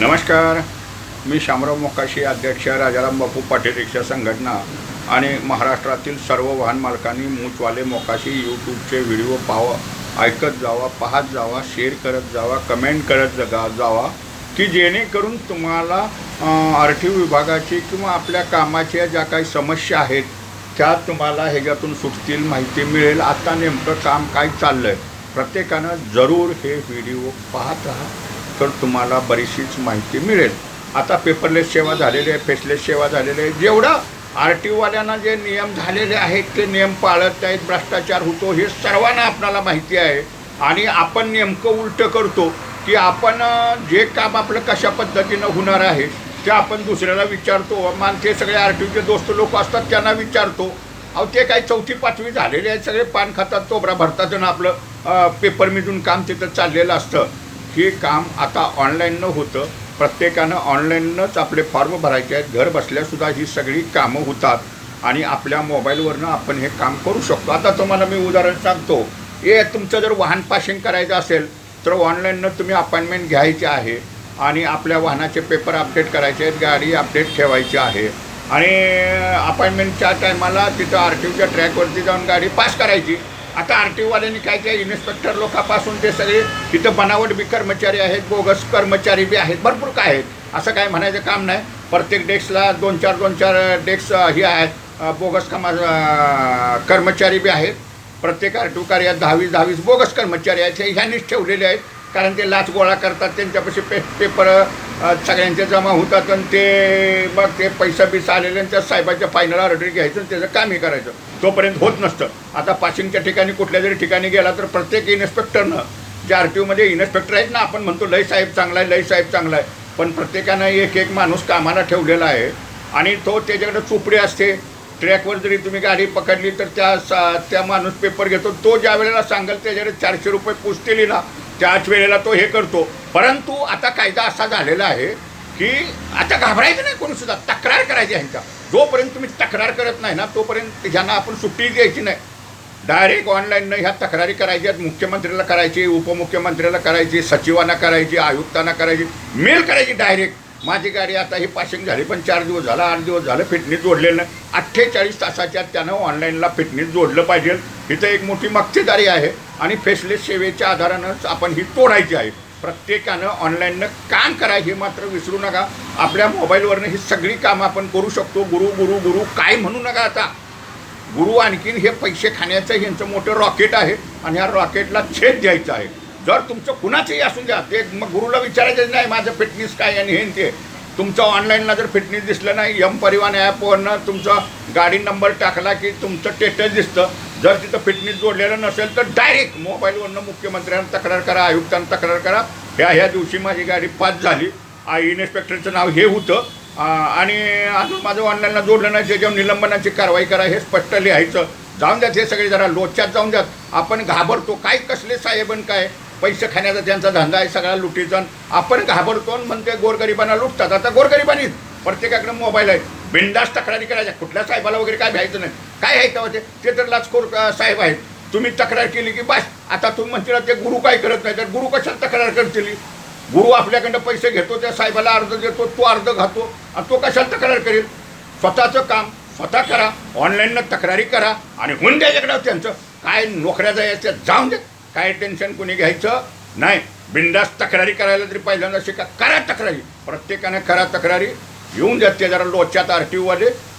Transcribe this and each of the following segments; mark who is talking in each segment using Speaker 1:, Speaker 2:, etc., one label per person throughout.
Speaker 1: नमस्कार. मी शामराव मोकाशी अध्यक्ष राजाराम बापू पाटील रिक्षा संघटना आणि महाराष्ट्रातील सर्व वाहन मालकांनी मूचवाले मोकाशी यूट्यूबचे व्हिडिओ पाहावं ऐकत जावा पाहत जावा शेअर करत जावा कमेंट करत जगा जावा की जेणेकरून तुम्हाला आर टी विभागाची किंवा आपल्या कामाच्या ज्या काही समस्या आहेत त्या तुम्हाला ह्याच्यातून सुटतील माहिती मिळेल. आता नेमकं काम काय चाललं आहे प्रत्येकानं जरूर हे व्हिडिओ पाहत राहा. तर तुम्हाला बरीचशीच माहिती मिळेल. आता पेपरलेस सेवा झालेली आहे फेसलेस सेवा झालेली आहे. जेवढं आर टी ओवाल्यांना जे नियम झालेले आहेत ते नियम पाळत नाहीत भ्रष्टाचार होतो हे सर्वांना आपल्याला माहिती आहे. आणि आपण नेमकं उलटं करतो की आपण जे काम आपलं कशा पद्धतीनं होणार आहे ते आपण दुसऱ्याला विचारतो. मान ते सगळे आर टी ओचे दोस्त लोक असतात त्यांना विचारतो. अहो ते काय चौथी पाचवी झालेले आहेत सगळे पान खातात तोबरा भरतात आणि आपलं पेपर मिटून काम तिथं चाललेलं असतं. हे काम आता ऑनलाईननं होतं. प्रत्येकानं ऑनलाईनच आपले फॉर्म भरायचे आहेत. घर बसल्यासुद्धा ही सगळी कामं होतात. आणि आपल्या मोबाईलवरनं आपण हे काम करू शकतो. आता तुम्हाला मी उदाहरण सांगतो. हे तुमचं जर वाहन पासिंग करायचं असेल तर ऑनलाईननं तुम्ही अपॉइंटमेंट घ्यायची आहे. आणि आपल्या वाहनाचे पेपर अपडेट करायचे आहेत. गाडी अपडेट ठेवायची आहे. आणि अपॉइंटमेंटच्या टायमाला तिथं आर टी ओच्या ट्रॅकवरती जाऊन गाडी पास करायची. आता आर टी ओवाल्यांनी काय काय इन्स्पेक्टर लोकांपासून ते सगळे तिथं बनावट बी कर्मचारी आहेत बोगस कर्मचारी बी आहेत भरपूर काय आहेत. असं काय म्हणायचं काम नाही. प्रत्येक डेस्कला दोन चार दोन चार डेस्क हे आहेत. बोगस कामा कर्मचारी बी आहेत. प्रत्येक आर टी ओ कार्यात दहावीस दहावीस बोगस कर्मचारी आहेत. हे ह्यांनीच ठेवलेले आहेत. कारण ते लाच गोळा करतात. त्यांच्यापाशी पे पेपर सगळ्यांचे जमा होतात आणि ते मग ते पैसा बिसा आलेले आणि त्या साहेबाच्या फायनल ऑर्डर घ्यायचं आणि त्याचं कामही करायचं. तोपर्यंत होत नसतं. आता पासिंगच्या ठिकाणी कुठल्या जरी ठिकाणी गेला तर प्रत्येक इन्स्पेक्टरनं जे आर टी ओमध्ये इन्स्पेक्टर आहेत ना आपण म्हणतो लय साहेब चांगला आहे लय साहेब चांगला आहे पण प्रत्येकानं एक एक माणूस कामाला ठेवलेला आहे आणि तो त्याच्याकडे चुपडी असते. ट्रॅकवर जरी तुम्ही गाडी पकडली तर त्या सा त्या माणूस पेपर घेतो. तो ज्या वेळेला सांगेल त्याच्याकडे चारशे रुपये पुसतेली ना त्याच वेळेला तो हे करतो. परंतु आता कायदा असा झालेला आहे की आता घाबरायचं नाही कोणी सुद्धा. तक्रार करायची ह्यांच्या. जोपर्यंत तुम्ही तक्रार करत नाही ना तोपर्यंत ह्यांना आपण सुट्टी द्यायची नाही. डायरेक्ट ऑनलाईननं ह्या तक्रारी करायच्या मुख्यमंत्र्याला करायची उपमुख्यमंत्र्याला करायची सचिवांना करायची आयुक्तांना करायची. मेल करायची डायरेक्ट माझी गाडी आता ही पासिंग झाली पण चार दिवस झाला आठ दिवस झालं फिटनेस जोडलेलं नाही. अठ्ठेचाळीस तासाच्या त्यानं ऑनलाईनला फिटनेस जोडलं पाहिजे. इथं एक मोठी मक्तेदारी आहे. आणि फेसलेस सेवेच्या आधारानंच आपण ही तोडायची आहे. प्रत्येकानं ऑनलाईननं काम करा हे मात्र विसरू नका. आपल्या मोबाईलवरनं ही सगळी कामं आपण करू शकतो. गुरु गुरु गुरु काय म्हणू नका आता. गुरु आणखीन हे पैसे खाण्याचं ह्यांचं मोठं रॉकेट आहे आणि ह्या रॉकेटला छेद द्यायचा आहे. जर तुमचं कुणाचंही असू द्या ते मग गुरुला विचारायचं नाही माझं फिटनेस काय आणि हे ते. तुमचं ऑनलाईनला जर फिटनेस दिसलं नाही यम परिवहन ॲपवरनं तुमचा गाडी नंबर टाकला की तुमचं स्टेटस दिसतं. जर तिथं फिटनेस जोडलेलं नसेल तर डायरेक्ट मोबाईलवरनं मुख्यमंत्र्यांना तक्रार करा आयुक्तांना तक्रार करा. ह्या ह्या दिवशी माझी गाडी पास झाली. इन्स्पेक्टरचं नाव हे होतं. आणि अजून माझं ऑनलाईनला जोडलं नाही त्याच्यावर निलंबनाची कारवाई करा हे स्पष्ट लिहायचं. जाऊन द्यात हे सगळे जरा लोच्यात जाऊन द्यात. आपण घाबरतो. काय कसले साहेबन काय? पैसे खाण्याचा त्यांचा धंदा आहे सगळा लुटीचा आपण घाबरतो म्हणते गोरगरिबांना लुटतात. आता गोरगरिबांनी प्रत्येकाकडे मोबाईल आहे बिंदास तक्रारी करायच्या. कुठल्या साहेबाला वगैरे काय भ्यायचं नाही. काय आहे तेव्हा ते? ते तर लाचखोर साहेब आहेत. तुम्ही तक्रार केली की बस आता तुम्ही म्हणतील ते गुरु काय करत नाही? तर गुरु कशाला तक्रार करतील? गुरु आपल्याकडं पैसे घेतो त्या साहेबाला अर्ज देतो तो अर्ज घातो आणि तो कशाला तक्रार करेल? स्वतःचं काम स्वतः करा ऑनलाईननं तक्रारी करा आणि होऊन द्यायच्याकडं त्यांचं. काय नोकऱ्या जायच्या जाऊन दे काय टेन्शन कोणी घ्यायचं नाही. बिंदास तक्रारी करायला तरी पहिल्यांदा शिका. करा तक्रारी. प्रत्येकाने करा तक्रारी. येऊन द्या ते जरा लोच्यात आर टी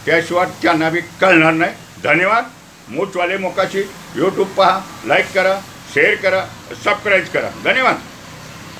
Speaker 1: त्याशिवाय त्यांना बी कळणार नाही. धन्यवाद. मूचवाले मोकाशी. यूट्यूब पहा लाईक करा शेअर करा सबस्क्राईब करा. धन्यवाद.